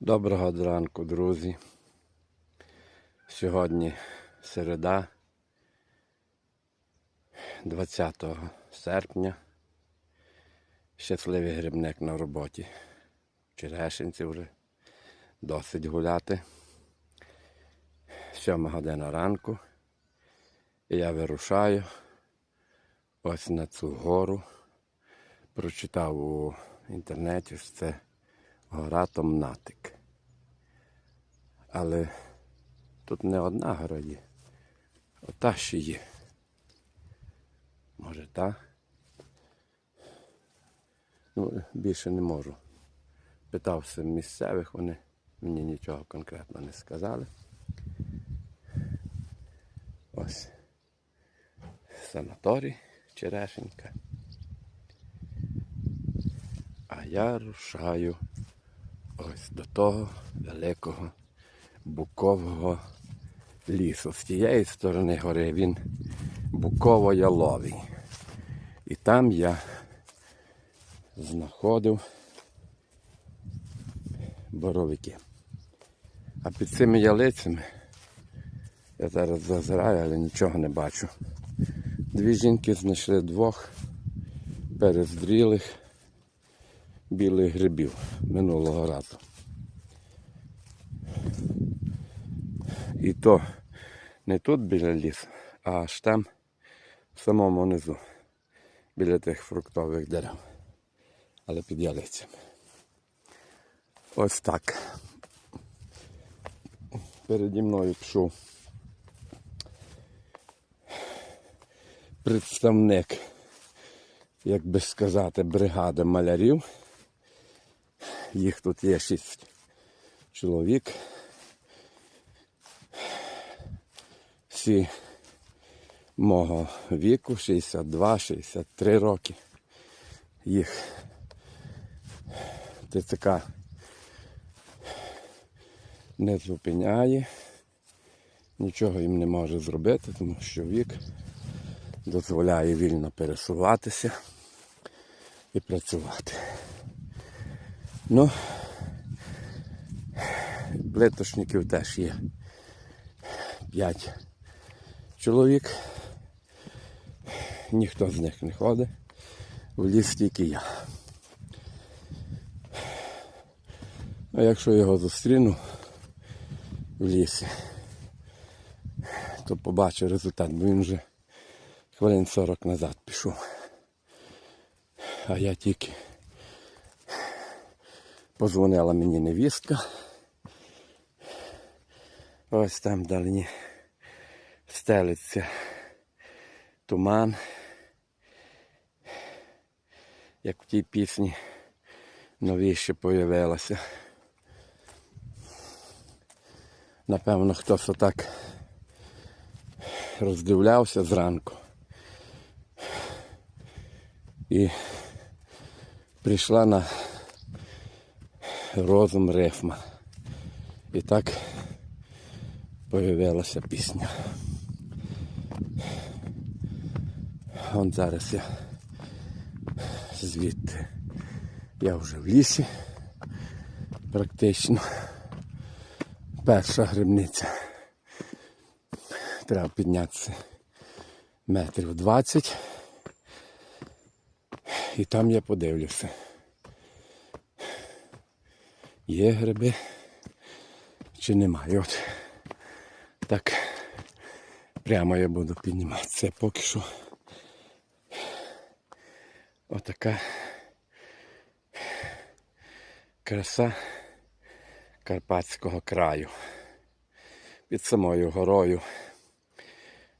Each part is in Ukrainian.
Доброго ранку, друзі. Сьогодні середа, 20 серпня. Щасливий грибник на роботі. Черешенці вже досить гуляти. Сьома година ранку. І я вирушаю ось на цю гору. Прочитав у інтернеті, що це гора Томнатик. Але тут не одна гора є. Ота ще є. Може та? Ну, більше не можу. Питався місцевих, вони мені нічого конкретно не сказали. Ось. Санаторій Черешенька. А я рушаю ось до того великого букового лісу. З тієї сторони гори він буково-яловий. І там я знаходив боровики. А під цими ялицями я зараз зазираю, але нічого не бачу. Дві жінки знайшли двох перезрілих білих грибів минулого разу. І то не тут біля лісу, а аж там в самому низу, біля тих фруктових дерев. Але під ялицями. Ось так. Переді мною пішов представник, як би сказати, бригади малярів. Їх тут є шість чоловік. Всі мого віку, 62-63 роки. Їх ТЦК не зупиняє, нічого їм не може зробити, тому що вік дозволяє вільно пересуватися і працювати. Ну, плитошників теж є 5 чоловік. Ніхто з них не ходить. В ліс тільки я. А якщо його зустріну в лісі, то побачу результат, бо він вже хвилин 40 назад пішов. А я тільки Позвонила мені невістка. Ось там вдалині стелиться туман. Як в тій пісні новіше появилося. Напевно, хтось отак роздивлявся зранку. І прийшла на розум рифма. І так появилася пісня. Вон зараз я звідти. Я вже в лісі практично. Перша грибниця. Треба піднятися метрів 20. І там я подивлюся. Є гриби чи немає. От так прямо я буду підніматися. Поки що отака краса Карпатського краю. Під самою горою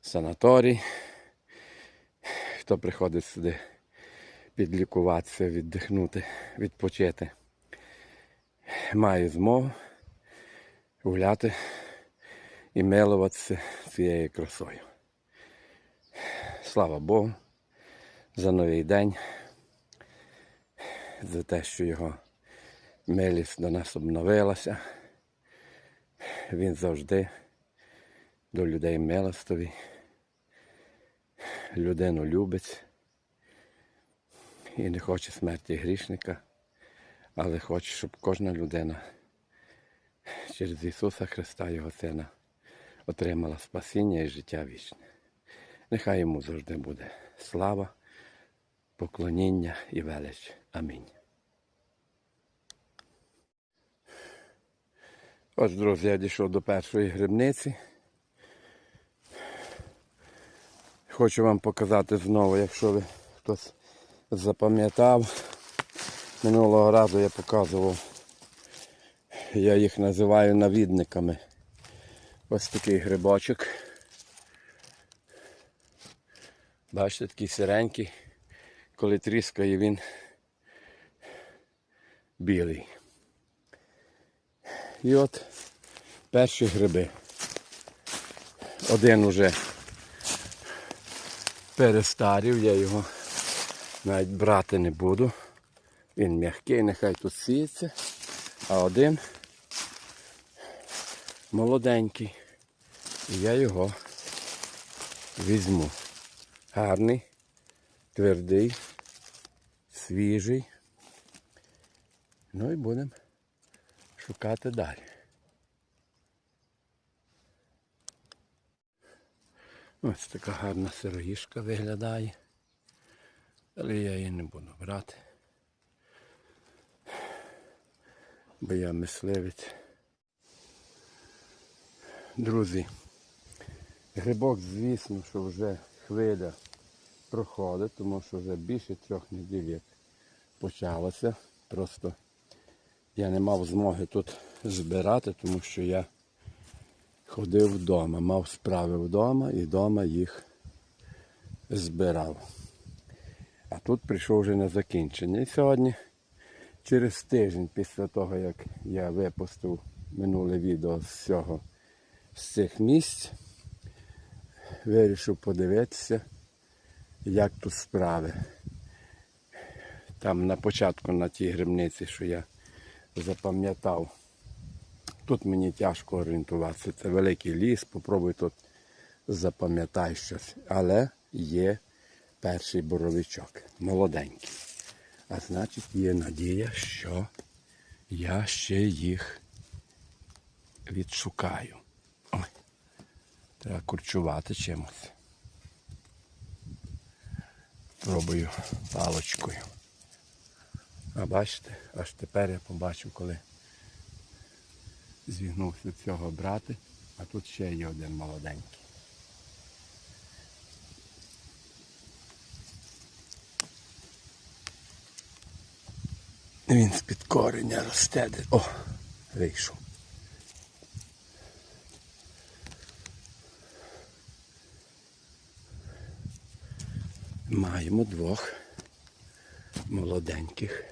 санаторій. Хто приходить сюди підлікуватися, віддихнути, відпочити має змогу гуляти і милуватися цією красою. Слава Богу за новий день, за те, що його милість до нас обновилася. Він завжди до людей милостивий, людину любить і не хоче смерті грішника але хочу, щоб кожна людина через Ісуса Христа, Його Сина, отримала спасіння і життя вічне. Нехай йому завжди буде слава, поклоніння і велич. Амінь. Ось, друзі, я дійшов до першої грибниці. Хочу вам показати знову, якщо ви хтось запам'ятав. Минулого разу я показував, я їх називаю навідниками. Ось такий грибочок. Бачите, такий сиренький. Коли тріскає він білий. І от перші гриби. Один уже перестарів, я його навіть брати не буду. Він м'який, нехай тут сіється. А один молоденький. І я його візьму. Гарний, твердий, свіжий. Ну і будемо шукати далі. Ось така гарна сироїшка виглядає. Але я її не буду брати. Бо я мисливець. Друзі, грибок, звісно, що вже хвиля проходить, тому що вже більше трьох неділь як почалося. Просто я не мав змоги тут збирати, тому що я ходив вдома, мав справи вдома і вдома їх збирав. А тут прийшов вже на закінчення. І сьогодні, через тиждень після того, як я випустив минуле відео з цього з цих місць, вирішив подивитися, як тут справи. Там на початку на тій грибниці, що я запам'ятав. Тут мені тяжко орієнтуватися. Це великий ліс, попробуй тут запам'ятай щось. Але є перший боровичок, молоденький. А значить є надія, що я ще їх відшукаю. Ой, треба курчувати чимось. Пробую палочкою. А бачите, аж тепер я побачив, коли зігнувся цього брати, а тут ще є один молоденький. Він з-під кореня росте. О, вийшов. Маємо двох молоденьких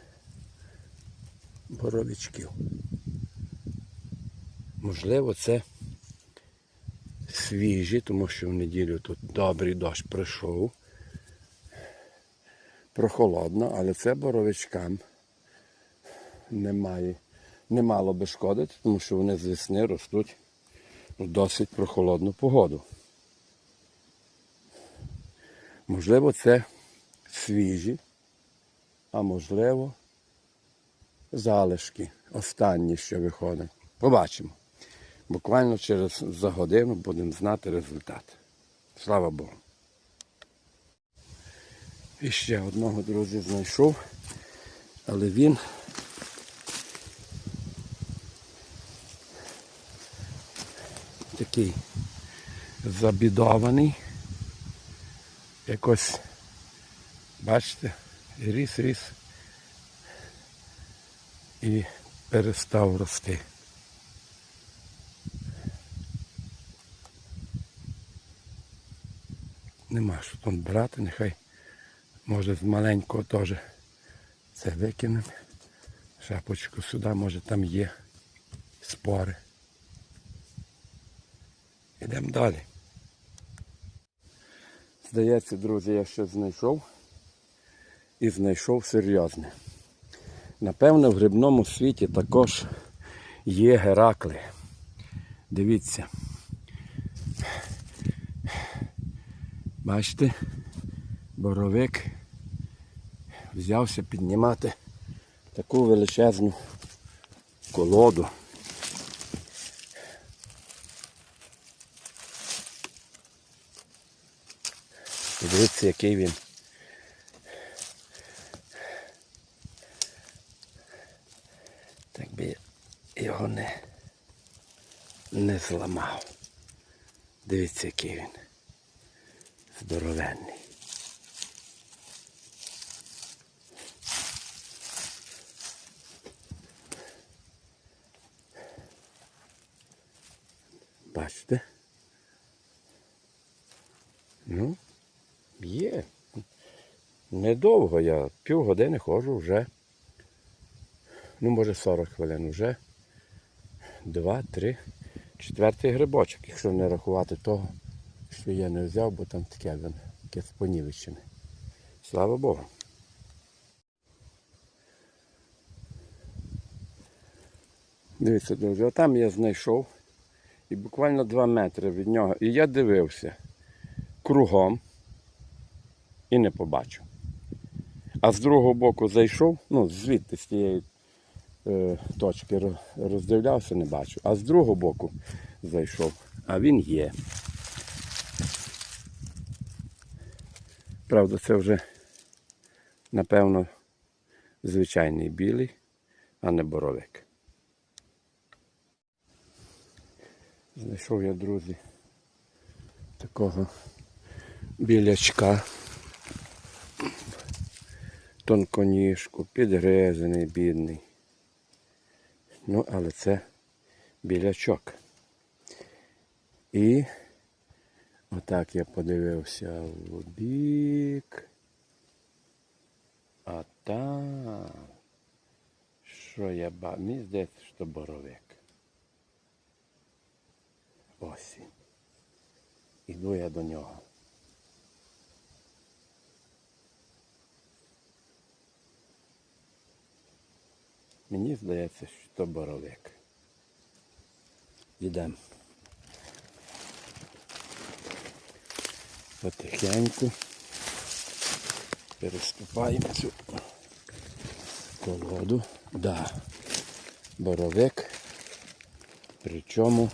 боровичків. Можливо, це свіжі, тому що в неділю тут добрий дощ прийшов. Прохолодно, але це боровичкам немає, не мало би шкодити, тому що вони з весни ростуть в досить прохолодну погоду. Можливо, це свіжі, а можливо, залишки, останні, що виходять. Побачимо. Буквально через за годину будемо знати результат. Слава Богу. І ще одного, друзі, знайшов, але він такий забідований. Якось, бачите, ріс, ріс і перестав рости. Нема що тут брати, нехай може з маленького теж це викинемо. Шапочку сюди, може там є спори. Йдемо далі. Здається, друзі, я щось знайшов і знайшов серйозне. Напевно, в грибному світі також є геракли. Дивіться. Бачите, боровик взявся піднімати таку величезну колоду. Дивіться, який він. Так би його не, не зламав. Дивіться, який він. Здоровенний. Бачите? Ну. Недовго я півгодини ходжу вже. Ну, може 40 хвилин вже. Два, три, четвертий грибочок, якщо не рахувати того, що я не взяв, бо там таке він, таке спонівищене. Слава Богу. Дивіться, друзі, отам я знайшов і буквально 2 метри від нього. І я дивився кругом і не побачив. А з другого боку зайшов, ну, звідти з тієї е, точки роздивлявся, не бачу. А з другого боку зайшов, а він є. Правда, це вже, напевно, звичайний білий, а не боровик. Знайшов я, друзі, такого білячка. Тонконіжку, підгризаний, бідний. Ну, але це білячок. І отак я подивився в бік. А там, що я бачу, мені здається, що боровик. Ось. Іду я до нього. Мені здається, що то боровик. Йдемо. Потихеньку переступаємо цю колоду. Да. Боровик. Причому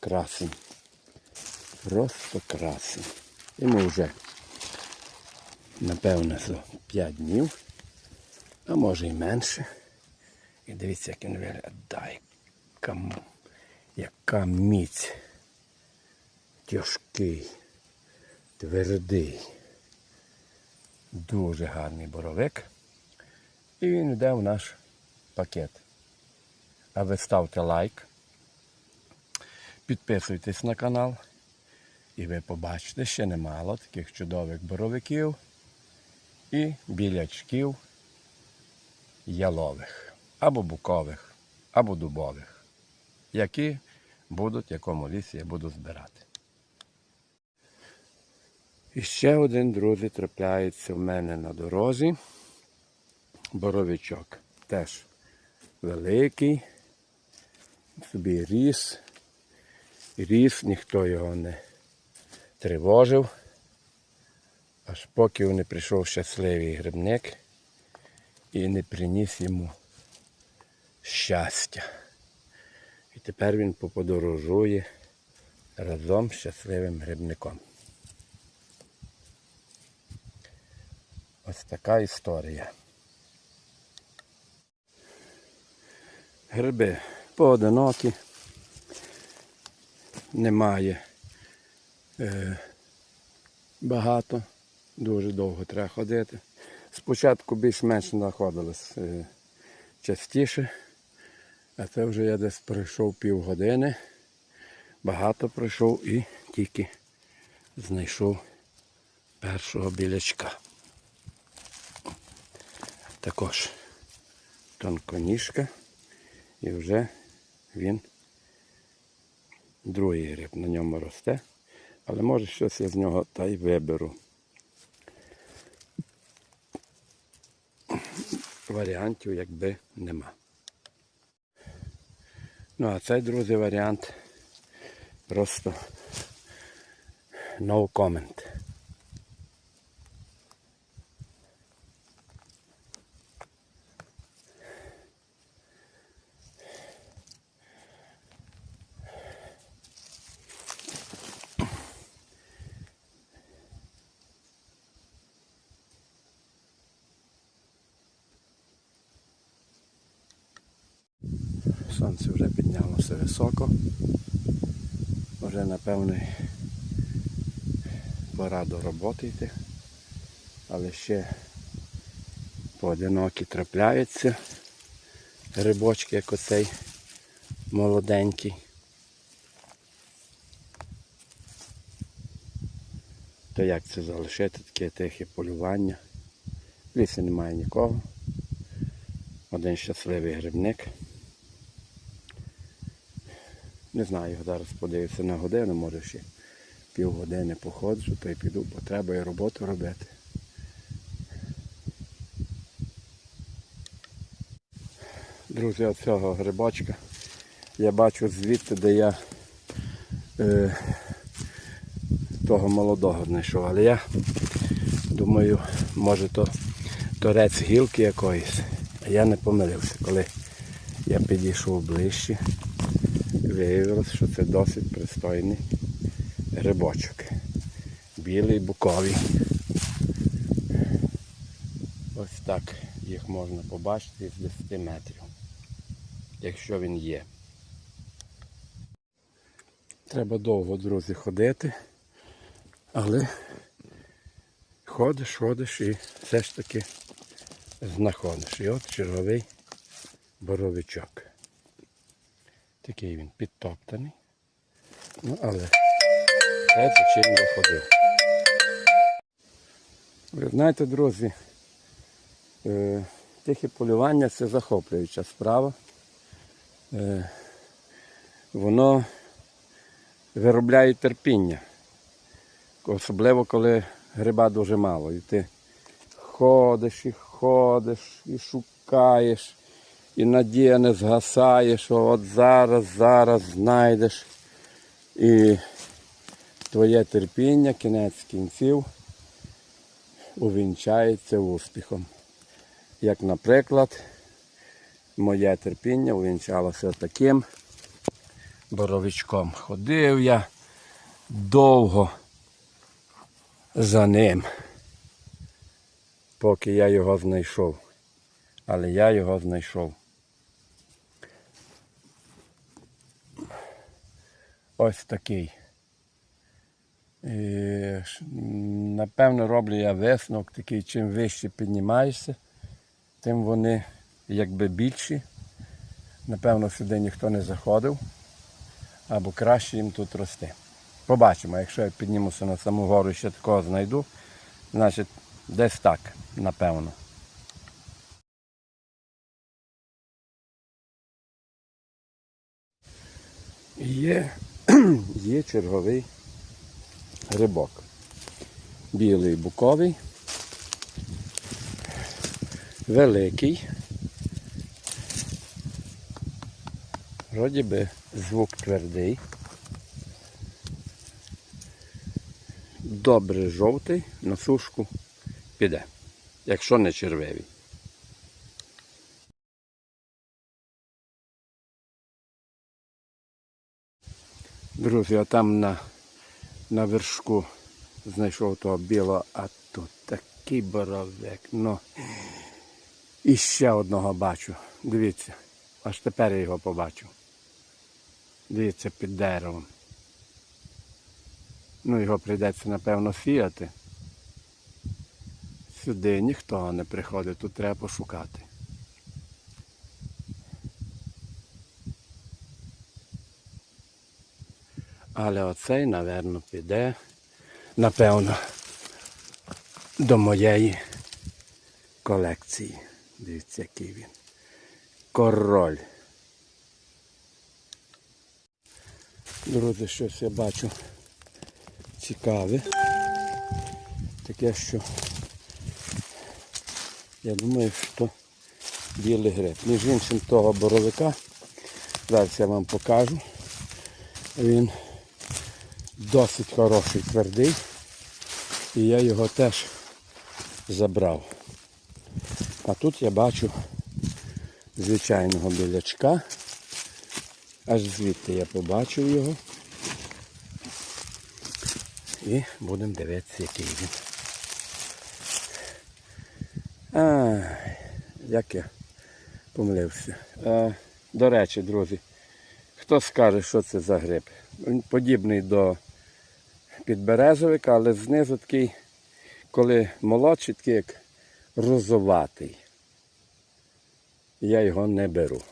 красень. Просто красень. Йому вже напевно, 5 днів, а може і менше. І дивіться, як він виглядає. Яка, міць. Тяжкий, твердий. Дуже гарний боровик. І він йде в наш пакет. А ви ставте лайк, підписуйтесь на канал. І ви побачите ще немало таких чудових боровиків і білячків ялових, або букових, або дубових, які будуть в якому лісі я буду збирати. І ще один, друзі, трапляється в мене на дорозі. Боровичок. Теж великий, собі ріс. Ріс, ніхто його не тривожив. Аж поки не прийшов щасливий грибник і не приніс йому щастя. І тепер він поподорожує разом з щасливим грибником. Ось така історія. Гриби поодинокі. Немає е, багато. Дуже довго треба ходити. Спочатку більш-менш знаходилось е, частіше, а це вже я десь пройшов півгодини. Багато пройшов і тільки знайшов першого білячка. Також тонконіжка і вже він другий гриб на ньому росте, але може щось я з нього та й виберу. Варіантів якби нема. Ну а цей друзі варіант просто no comment. Високо. Вже напевно пора до роботи йти. Але ще поодинокі трапляються грибочки, як оцей молоденький. То як це залишити, таке тихе полювання. В лісі немає нікого. Один щасливий грибник. Не знаю, зараз подивився на годину, може ще півгодини походжу, то й піду, бо треба і роботу робити. Друзі, оцього грибочка я бачу звідти, де я е, того молодого знайшов. Але я думаю, може то торець гілки якоїсь. А я не помилився, коли я підійшов ближче, виявилось, що це досить пристойний грибочок. Білий, буковий. Ось так їх можна побачити з 10 метрів, якщо він є. Треба довго, друзі, ходити, але ходиш, ходиш і все ж таки знаходиш. І от черговий боровичок. Такий він підтоптаний. Ну, але це чим я ходив. Ви знаєте, друзі, е, тихе полювання це захоплююча справа. Е, воно виробляє терпіння. Особливо, коли гриба дуже мало. І ти ходиш і ходиш, і шукаєш, і надія не згасає, що от зараз, зараз знайдеш. І твоє терпіння, кінець кінців, увінчається успіхом. Як, наприклад, моє терпіння увінчалося таким боровичком. Ходив я довго за ним, поки я його знайшов. Але я його знайшов. Ось такий. І, напевно, роблю я висновок такий, чим вище піднімаєшся, тим вони якби більші. Напевно, сюди ніхто не заходив, або краще їм тут рости. Побачимо, якщо я піднімуся на саму гору і ще такого знайду, значить десь так, напевно. Є, є черговий грибок. Білий буковий, великий. Вроді би звук твердий. Добре жовтий, на сушку піде, якщо не червивий. Друзі, а там на, на вершку знайшов того білого, а тут такий боровик. Ну, і ще одного бачу. Дивіться, аж тепер я його побачив. Дивіться, під деревом. Ну, його прийдеться, напевно, сіяти. Сюди ніхто не приходить, тут треба пошукати. Але оцей, напевно, піде, напевно, до моєї колекції. Дивіться, який він. Король. Друзі, щось я бачу цікаве. Таке, що я думаю, що білий гриб. Між іншим того боровика. Зараз я вам покажу. Він досить хороший, твердий. І я його теж забрав. А тут я бачу звичайного білячка. Аж звідти я побачив його. І будемо дивитися, який він. А, як я помилився. А, До речі, друзі, хто скаже, що це за гриб? Він подібний до підберезовика, але знизу такий, коли молодший, такий як розоватий. Я його не беру.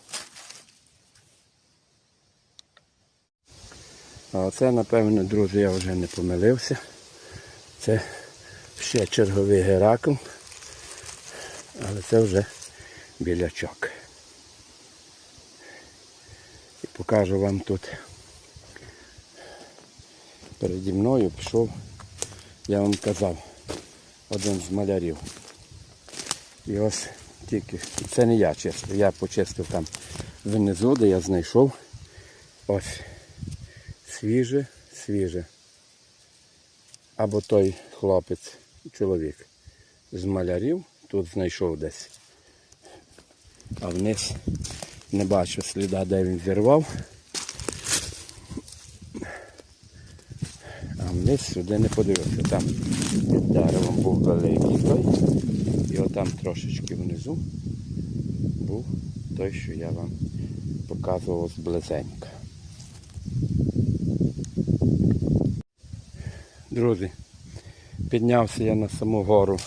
А оце, напевно, друзі, я вже не помилився. Це ще черговий геракл, але це вже білячок. І покажу вам тут. Переді мною пішов, я вам казав, один з малярів. І ось тільки, це не я чистив, я почистив там внизу, де я знайшов. Ось свіже, свіже. Або той хлопець, чоловік з малярів тут знайшов десь. А вниз не бачу сліда, де він зірвав. А вниз сюди не подивився. Там під деревом був великий той. І отам трошечки внизу був той, що я вам показував зблизенька. Друзі, піднявся я на саму гору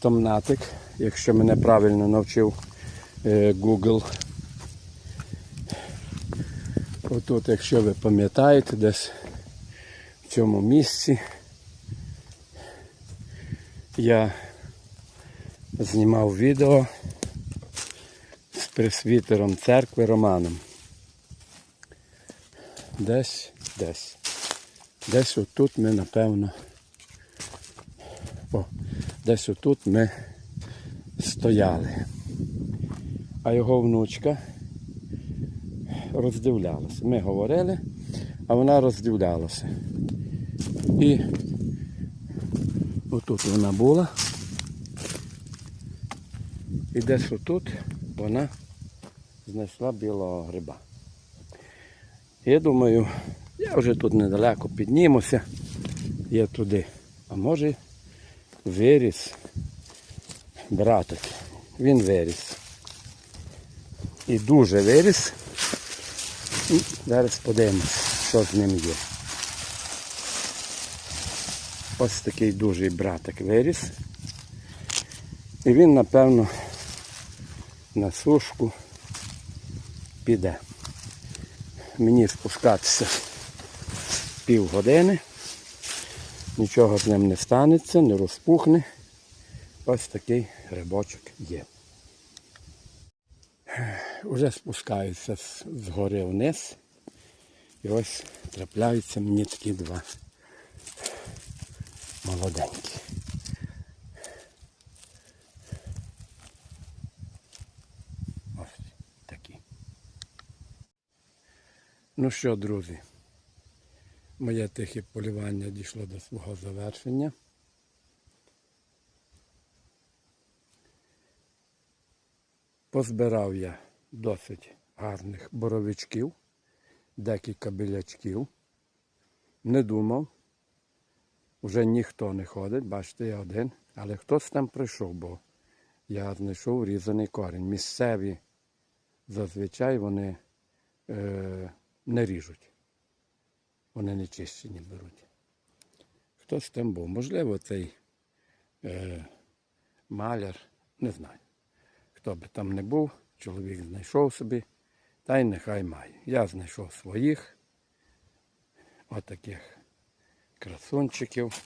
Томнатик, якщо мене правильно навчив е, Google. Отут, якщо ви пам'ятаєте, десь в цьому місці я знімав відео з пресвітером церкви Романом. Десь, десь. Десь отут ми, напевно. О, десь отут ми стояли. А його внучка роздивлялася. Ми говорили, а вона роздивлялася. І отут вона була. І десь отут вона знайшла білого гриба. Я думаю, я вже тут недалеко піднімуся, я туди. А може виріс братик. Він виріс. І дуже виріс. І зараз подивимось, що з ним є. Ось такий дуже братик виріс. І він, напевно, на сушку піде. Мені спускатися півгодини. Нічого з ним не станеться, не розпухне. Ось такий грибочок є. Уже спускаюся з гори вниз. І ось трапляються мені такі два молоденькі. Ось такі. Ну що, друзі, моє тихе полювання дійшло до свого завершення. Позбирав я досить гарних боровичків, декілька білячків. Не думав, вже ніхто не ходить, бачите, я один, але хтось там прийшов, бо я знайшов різаний корінь. Місцеві зазвичай вони е, не ріжуть. Вони не чищені беруть. Хтось там був. Можливо, цей е, маляр, не знаю. Хто би там не був, чоловік знайшов собі, та й нехай має. Я знайшов своїх отаких красунчиків.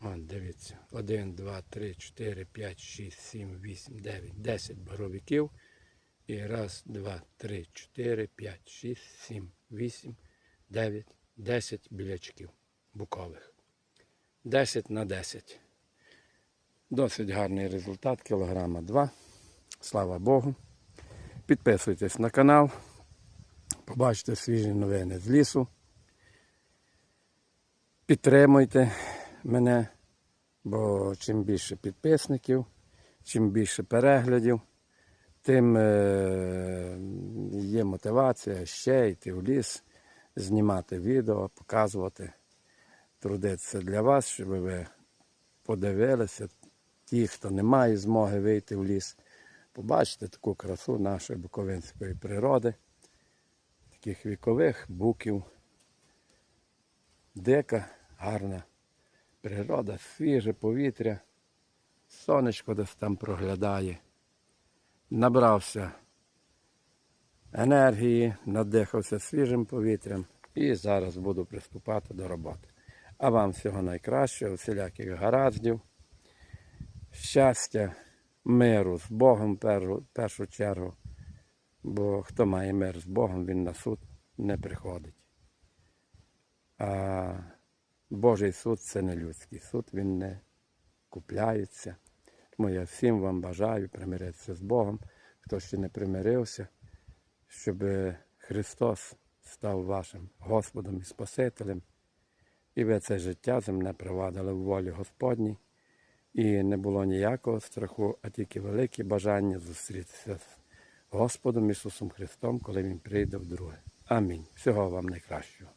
От, дивіться, 1, 2, 3, 4, 5, 6, 7, 8, 9, 10 боровиків. І раз, два, три, чотири, п'ять, шість, сім, вісім, дев'ять, десять білячків букових. 10 на 10. Досить гарний результат, кілограма 2. Слава Богу. Підписуйтесь на канал. Побачите свіжі новини з лісу. Підтримуйте мене, бо чим більше підписників, чим більше переглядів, тим е, є мотивація ще йти в ліс, знімати відео, показувати, трудитися для вас, щоб ви подивилися. Ті, хто не має змоги вийти в ліс, побачити таку красу нашої буковинської природи, таких вікових буків. Дика, гарна природа, свіже повітря, сонечко десь там проглядає. Набрався енергії, надихався свіжим повітрям і зараз буду приступати до роботи. А вам всього найкращого, всіляких гараздів, щастя, миру з Богом в першу, чергу. Бо хто має мир з Богом, він на суд не приходить. А Божий суд це не людський суд, він не купляється. Тому я всім вам бажаю примиритися з Богом, хто ще не примирився, щоб Христос став вашим Господом і Спасителем, і ви це життя земне провадили в волі Господній, і не було ніякого страху, а тільки велике бажання зустрітися з Господом Ісусом Христом, коли Він прийде вдруге. Амінь. Всього вам найкращого.